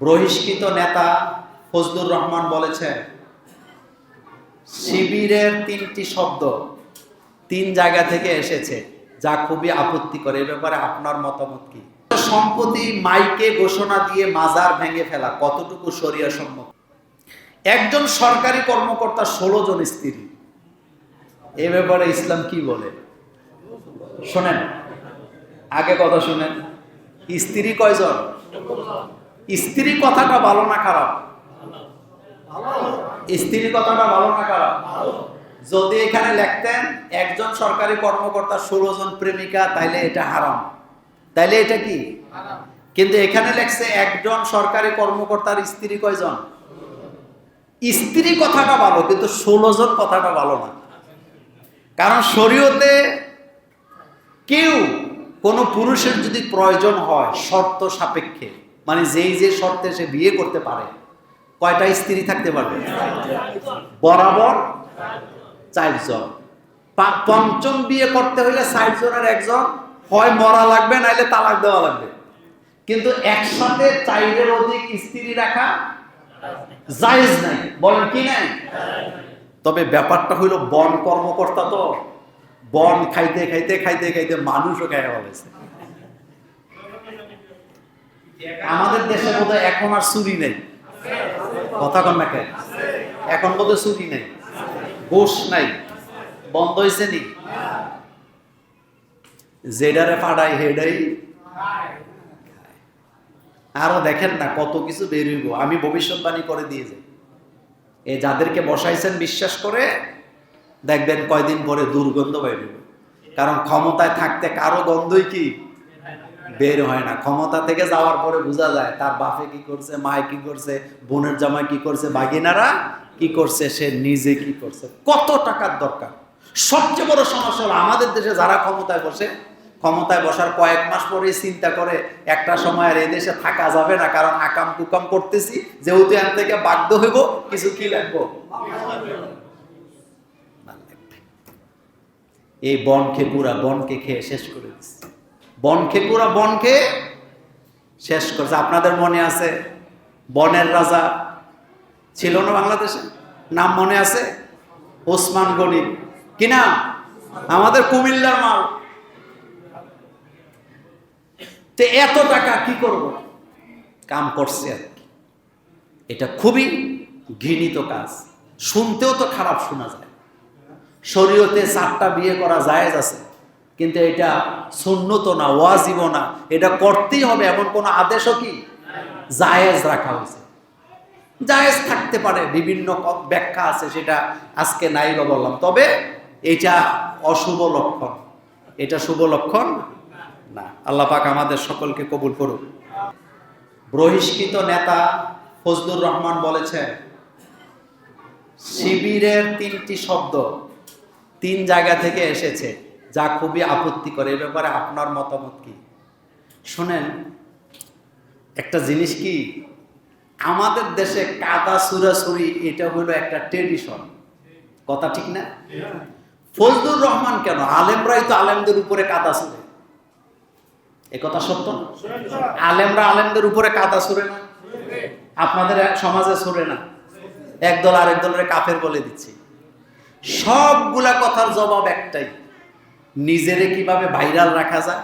বহিষ্কৃত নেতা ফজলুর রহমান বলেছেন, শিবিরের তিনটি শব্দ তিন জায়গা থেকে এসেছে, যা খুবই আপত্তি করে। এ ব্যাপারে আপনার মতামত কি? সম্প্রতি মাইকে ঘোষণা দিয়ে মাজার ভেঙে ফেলা কতটুকু সরিয়া সম্মত? একজন সরকারি কর্মকর্তা ষোলো জন স্ত্রী। এ ব্যাপারে ইসলাম কি বলে? শোনেন, আগে কথা শুনেন। স্ত্রী কয়জন? স্ত্রী কথাটা ভালো না খারাপ? স্ত্রী কথাটা ভালো না খারাপ? যদি এখানে লিখতেন, একজন সরকারি কর্মকর্তা ষোলো জন প্রেমিকা, তাইলে এটা হারাম। তাইলে এটা কি? কিন্তু এখানে লেখছে একজন সরকারি কর্মকর্তার স্ত্রী কয়জন? স্ত্রী কথাটা ভালো, কিন্তু ষোলো জন কথাটা ভালো না। কারণ শরীয়তে কেউ কোনো পুরুষের যদি প্রয়োজন হয়, শর্ত সাপেক্ষে। মানে যেই যে শর্তে সে বিয়ে করতে পারে, কয়টা স্ত্রী থাকতে পারবে? বরাবর চারজন। পঞ্চম বিয়ে করতে হলে ষাট জনের একজন। হয় মরা লাগবে, নাইলে তালাক দেওয়া লাগবে। কিন্তু একসাথে চাইরের অধিক স্ত্রী রাখা জায়েজ নাই। বলেন কি নাই? তবে ব্যাপারটা হইল বন কর্মকর্তা তো। বন খাইতে খাইতে খাইতে খাইতে মানুষও খাইয়া বলেছে আমাদের দেশে বোধ এখন আর চুরি নেই। কথা কন না এখন বোধ চুরি নেই। গোশ নাই। বন্ধ হয়েছে নি? যেডারে ফাড়াই হেডাই আরও দেখেন না কত কিছু বের বেরোইব আমি ভবিষ্যৎবাণী করে দিয়ে যাই। এ যাদেরকে বসাইছেন বিশ্বাস করে, দেখবেন কয়দিন পরে দুর্গন্ধ বেরোবে কারণ ক্ষমতায় থাকতে কারও গন্ধই কি? বের হয় না। ক্ষমতা থেকে যাওয়ার পরে বোঝা যায়, তার বাপে কি করছে, মায় কি করছে, বোনের জামাই কি করছে, বাগিনারা কি করছে, সে নিজে কি করছে। কত টাকার দরকার। সবচেয়ে বড় সমস্যা হলো আমাদের দেশে যারা ক্ষমতায় বসে, ক্ষমতায় বসার কয়েক মাস পরেই চিন্তা করে, একটা সময় আর এই দেশে থাকা যাবে না, কারণ আকাম কুকাম করতেছি, যেহেতু এখান থেকে বাধ্য হইব, কিছু কি লাগবো? এই বনকে পুরা, বনকে খেয়ে শেষ করে দিচ্ছে বনকে, পুরা বনকে শেষ করছে। আপনাদের মনে আছে বনের রাজা ছিল না বাংলাদেশে? নাম মনে আছে? ওসমান গনি। কি নাম? আমাদের কুমিল্লার মাল। তো এত টাকা কি করব? কাম করছে আর কি। এটা খুবই ঘৃণিত কাজ। শুনতেও তো খারাপ শোনা যায়। শরীয়তে চারটা বিয়ে করা জায়েজ আছে। কিন্তু এটা সুন্নত না ওয়াজিব না। এটা করতেই হবে, এমন কোনো আদেশও কি? জায়েজ রাখা হয়েছে। জায়েজ থাকতে পারে, বিভিন্ন ব্যাখ্যা আছে, সেটা আজকে নাই বা বললাম। তবে এটা অশুভ লক্ষণ। এটা শুভ লক্ষণ না। আল্লাহ পাক আমাদের সকলকে কবুল করুক। বহিষ্কৃত নেতা ফজলুর রহমান বলেছেন, শিবিরের তিনটি শব্দ তিন জায়গা থেকে এসেছে। যা খুবই আপত্তি করে। এ ব্যাপারে আপনার মতামত কি? শুনেন, একটা জিনিস কি? আমাদের দেশে কাদা সুরাসুরি এটা হলো একটা ট্রেডিশন কথা ঠিক না? ফজলুর রহমান কেন? আলেমরাই তো আলেমদের উপরে কাদা সুরে এ কথা সত্য না? আলেমরা আলেমদের উপরে কাদা সুরে না? আপনাদের সমাজে সুরে না? একদল আরেক দলের কাফের বলে দিচ্ছে। সবগুলা কথার জবাব একটাই। নিজেরে কীভাবে ভাইরাল রাখা যায়?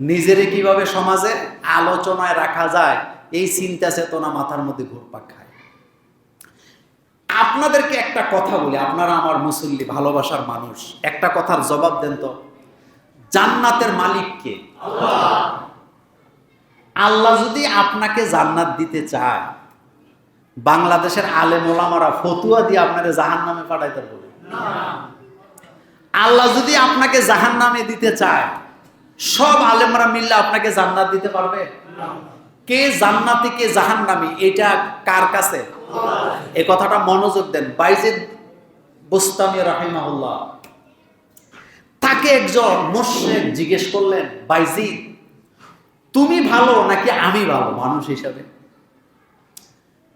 নিজেরে কীভাবে সমাজে আলোচনায় রাখা যায়? এই চিন্তা চেতনা মাথার মধ্যে ঘুরপাক খায়। আপনাদেরকে একটা কথা বলি, আপনারা আমার মুসল্লি, ভালোবাসার মানুষ। একটা কথার জবাব দেন তো। জান্নাতের মালিক কে? আল্লাহ। যদি আপনাকে জান্নাত দিতে চায়, বাংলাদেশের আলেম ওলামারা ফতুয়া দিয়ে আপনাকে জাহান নামে পাঠাইতে বলে আল্লাহ যদি আপনাকে জাহান নামে দিতে চায়, সব আলেমরা মিললে আপনাকে জান্নাত দিতে পারবে? কে জান্নাতি, কে জাহান নামি এটা কার কাছে? এ কথাটা মনোযোগ দেন। বাইজিদ বুস্তামি রাহিমাহুল্লাহ। তাকে একজন মোশেক জিজ্ঞেস করলেন, বাইজিদ, তুমি ভালো নাকি আমি ভালো? মানুষ হিসাবে।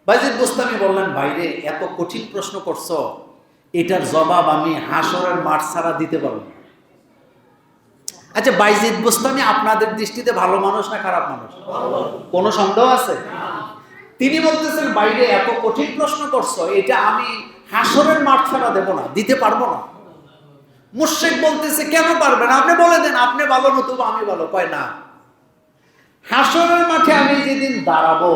বাইজিদ বুস্তামি বললেন বাইরে এত কঠিন প্রশ্ন করছ। এটার জবাব আমি হাসরের মাঠ ছাড়া দিতে পারব। আচ্ছা বাইজিদ বুস্তামি আপনাদের দৃষ্টিতে ভালো মানুষ না খারাপ মানুষ? কোনো সন্দেহ আছে? তিনি বলতেছেন, বাইরে এত কঠিন প্রশ্ন করছ, এটা আমি হাসরের মাঠ ছাড়া দেবো না, দিতে পারব না। মুর্শেক বলতেছে, কেন পারবেন আপনি বলে দেন, আপনি ভালো নতুবা আমি ভালো। কয়, না। হাসরের মাঠে আমি যেদিন দাঁড়াবো,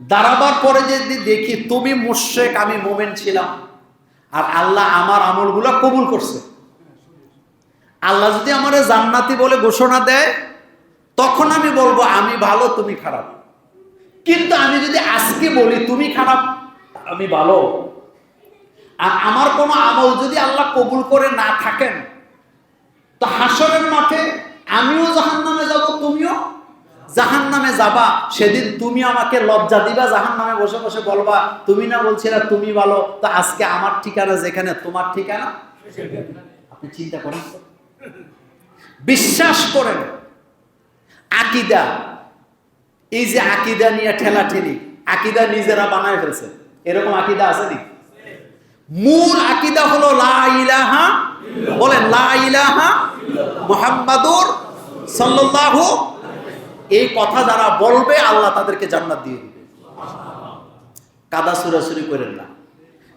দাঁড়াবার পরে যদি দেখি তুমি মুর্শেক আমি মোমেন ছিলাম। আর আল্লাহ আমার আমলগুলো কবুল করছে। আল্লাহ যদি আমার জান্নাতি বলে ঘোষণা দেয়, তখন আমি বলব, আমি ভালো, তুমি খারাপ। কিন্তু আমি যদি আজকে বলি, তুমি খারাপ, আমি ভালো। আর আমার কোনো আমল যদি আল্লাহ কবুল করে না থাকেন, তো হাসরের মাঠে আমিও জাহান নামে যাব, তুমিও? জাহান নামে যাবা, সেদিন তুমি আমাকে লজ্জা দিবা জাহান নামে বসে বসে বলবা, তুমি না বলছিলা তুমি ভালো, তো আজকে আমার ঠিকানা যেখানে, তোমার ঠিকানা? আপনি চিন্তা করেন। বিশ্বাস করেন, আকিদা, এই যে আকিদা নিয়ে ঠেলা ঠেলি আকিদা নিজেরা বানায় ফেলছে। এরকম আকিদা আছে নি মূল আকিদা হলো লা ইলাহা, বলেন লা ইলাহা মুহাম্মাদুর সাল্লাল্লাহু এই কথা যারা বলবে, আল্লাহ তাদেরকে জান্নাত দিয়ে দিবে। কাদা সুরাসুরি করেন না।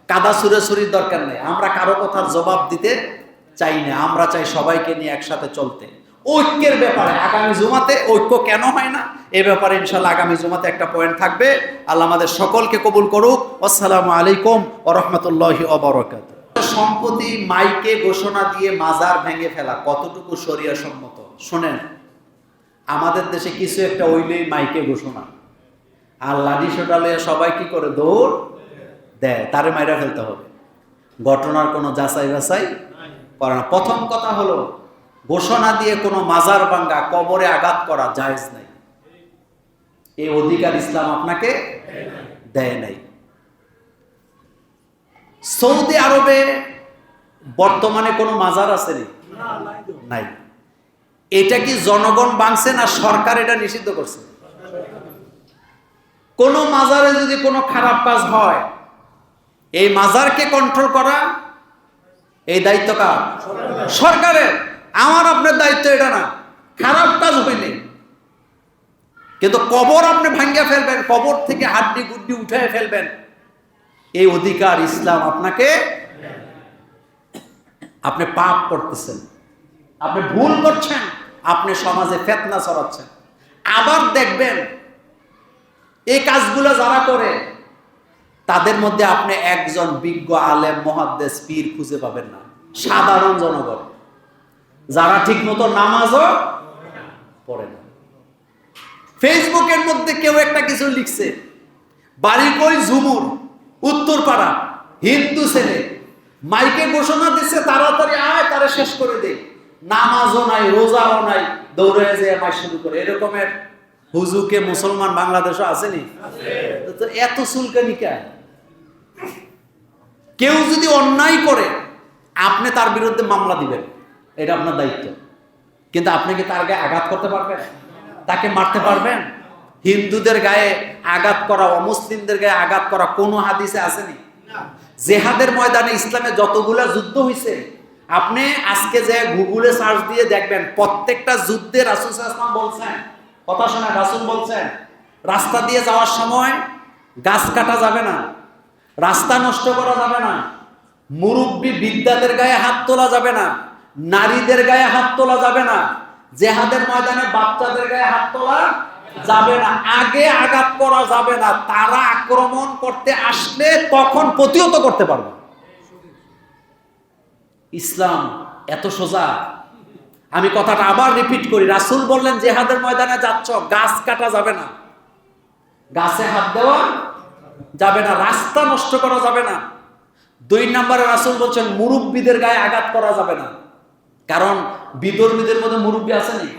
কাদা সুরাসুরির দরকার নেই। আমরা কারও কথার জবাব দিতে চাই না। আমরা চাই সবাইকে নিয়ে একসাথে চলতে। ঐক্যের ব্যাপারে আগামী জুমাতে ঐক্য কেন হয় না? এ ব্যাপারে ইনশাল্লাহ আগামী জুমাতে একটা পয়েন্ট থাকবে। আল্লাহ আমাদের সকলকে কবুল করুক। আসসালামু আলাইকুম ও রহমতুল্লাহি অবরকাত সম্পত্তি মাইকে ঘোষণা দিয়ে মাজার ভেঙে ফেলা কতটুকু শরিয়া সম্মত শোনেন। আমাদের দেশে কিছু একটা ওইলেই মাইকে ঘোষণা। আর লাডি সোটালে সবাই কি করে? দৌড় দেয় তারে মাইরা ফেলতে হবে। ঘটনার কোনো যাচাই বাছাই করে না। প্রথম কথা হলো ঘোষণা দিয়ে কোনো মাজার ভাঙ্গা কবরে আঘাত করা জায়েজ নাই। এই অধিকার ইসলাম আপনাকে দেয় নাই। সৌদি আরবে বর্তমানে কোনো মাজার আছে নি? নাই। এটা কি জনগণ বাংছে না সরকার এটা নিষিদ্ধ করছে? কোন মাজারে যদি কোনো খারাপ কাজ হয়, এই মাজারকে কন্ট্রোল করা এই দায়িত্ব কার? সরকারের। আমার, আপনার দায়িত্ব এটা না। খারাপ কাজ হইলে কিন্তু কবর আপনি ভাঙ্গা ফেলবেন, কবর থেকে হাড্ডি গুড্ডি উঠে ফেলবেন। এই অধিকার ইসলাম আপনাকে আপনি পাপ করতেছেন। আপনি ভুল করছেন। আপনি সমাজে ফেতনা ছড়াচ্ছেন। আবার দেখবেন, এই কাজগুলো যারা করে, তাদের মধ্যে আপনি একজন বিজ্ঞ আলেম মহাদ্দেশ পীর খুঁজে পাবেন না। সাধারণ জনগণ। যারা ঠিক মতো নামাজও পড়ে না। ফেসবুকের মধ্যে কেউ একটা কিছু লিখছে, বাড়ি কই ঝুমুর, উত্তরপাড়া, হিন্দু ছেলে, মাইকে ঘোষণা দিচ্ছে, তাড়াতাড়ি আয়, তারা শেষ করে দে নামাজও নাই রোজাও নাই দৌড়ে যে মাই শুরু করে। এরকমের হুজুকে মুসলমান বাংলাদেশও আসেনি? তো এত চুলকানি কেন কেউ যদি অন্যায় করে আপনি তার বিরুদ্ধে মামলা দিবেন। এটা আপনার দায়িত্ব। কিন্তু আপনি কি তার গায়ে আঘাত করতে পারবেন? তাকে মারতে পারবেন? হিন্দুদের গায়ে আঘাত করা অমুসলিমদের গায়ে আঘাত করা কোনো হাদিসে আসেনি? জেহাদের ময়দানে ইসলামে যতগুলা যুদ্ধ হয়েছে আপনি আজকে যে গুগলে সার্চ দিয়ে দেখবেন, প্রত্যেকটা যুদ্ধে রাসুল ইসলাম বলছেন, কথা শোনা রাসুল বলছেন, রাস্তা দিয়ে যাওয়ার সময় গাছ কাটা যাবে না, রাস্তা নষ্ট করা যাবে না, মুরব্বী বিদ্যাদের গায়ে হাত তোলা যাবে না, নারীদের গায়ে হাত তোলা যাবে না, জেহাদের ময়দানে বাচ্চাদের গায়ে হাত তোলা যাবে না, আগে আঘাত করা যাবে না, তারা আক্রমণ করতে আসলে তখন প্রতিহত করতে পারবে ইসলাম এত সোজা। আমি কথাটা আবার রিপিট করি। রাসুল বললেন, জেহাদের ময়দানে যাচ্ছ, গাছ কাটা যাবে না। গাছে হাত দেওয়া যাবে না, রাস্তা নষ্ট করা যাবে না। দুই নম্বরে রাসুল বলছেন, মুরব্বীদের গায়ে আঘাত করা যাবে না। কারণ বিদর্মীদের মধ্যে মুরব্বী আসেনি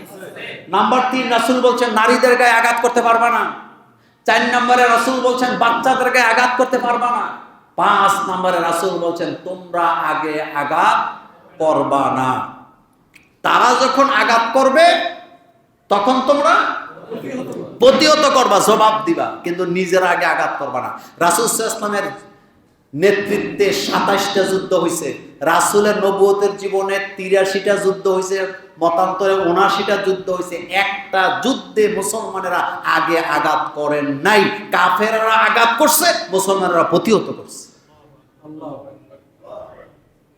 নাম্বার তিন, রাসুল বলছেন, নারীদের গায়ে আঘাত করতে পারবা না। চার নম্বরে রাসুল বলছেন, বাচ্চাদের গায়ে আঘাত করতে পারবা না। পাঁচ নম্বরে রাসুল বলছেন, তোমরা আগে আঘাত করবা না। তারা যখন আঘাত করবে, তখন তোমরা প্রতিহত করবা, জবাব দিবা, কিন্তু নিজের আগে আঘাত করবা না। রাসুল ইসলামের নেতৃত্বে সাতাশটা যুদ্ধ হয়েছে রাসুলের নবুয়তের জীবনে তিরাশিটা যুদ্ধ হয়েছে মতান্তরে উনাশিটা যুদ্ধ হয়েছে একটা যুদ্ধে মুসলমানেরা আগে আঘাত করেন নাই। কাফেররা আঘাত করছে, মুসলমানেরা প্রতিহত করছে।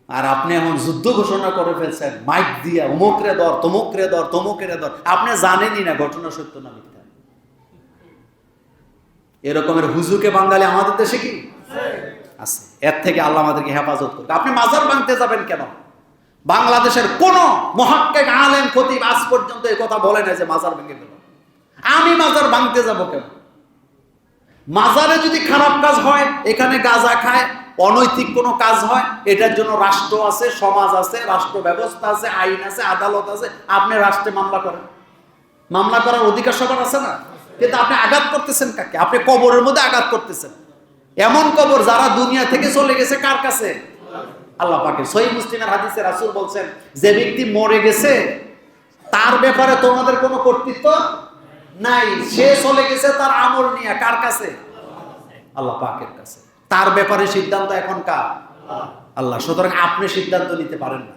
আর আপনি এখন যুদ্ধ ঘোষণা করে ফেলছেন, মাইক দিয়া অমুকরে দর তমুকরে দর তমুকরে দর আপনি জানেনই না, ঘটনা সত্য না মিথ্যা। এরকমের হুজুকে বাঙালি আমাদের দেশে কি? আছে। এর থেকে আল্লাহ আমাদেরকে হেফাজত করবে আপনি মাজার ভাঙতে যাবেন কেন? বাংলাদেশের কোন মহাক্কেক আলেম, খতিব আজ পর্যন্ত এই কথা বলে না যে মাজার ভেঙে গেল আমি মাজার ভাঙতে যাব কেন? মাজারে যদি খারাপ কাজ হয়, এখানে গাঁজা খায় অনৈতিক কোনো কাজ হয়, এটার জন্য রাষ্ট্র আছে, সমাজ আছে, রাষ্ট্র ব্যবস্থা আছে, আইন আছে, আদালত আছে, আপনি রাষ্ট্রে মামলা করেন। মামলা করার অধিকার সবার আছে না? কিন্তু আপনি আঘাত করতেছেন কাকে? আপনি কবরের মধ্যে আঘাত করতেছেন। এমন কবর যারা দুনিয়া থেকে চলে গেছে কার কাছে? আল্লাহ পাকে সহি মুসলিমের হাদিসে রাসুল বলছেন, যে ব্যক্তি মরে গেছে, তার ব্যাপারে তোমাদের কোনো কর্তৃত্ব নাই। সে চলে গেছে তার আমল নিয়ে কার কাছে? আল্লাহ পাকের কাছে। তার ব্যাপারে সিদ্ধান্ত এখন কার? আল্লাহ। সুতরাং আপনি সিদ্ধান্ত নিতে পারেন না।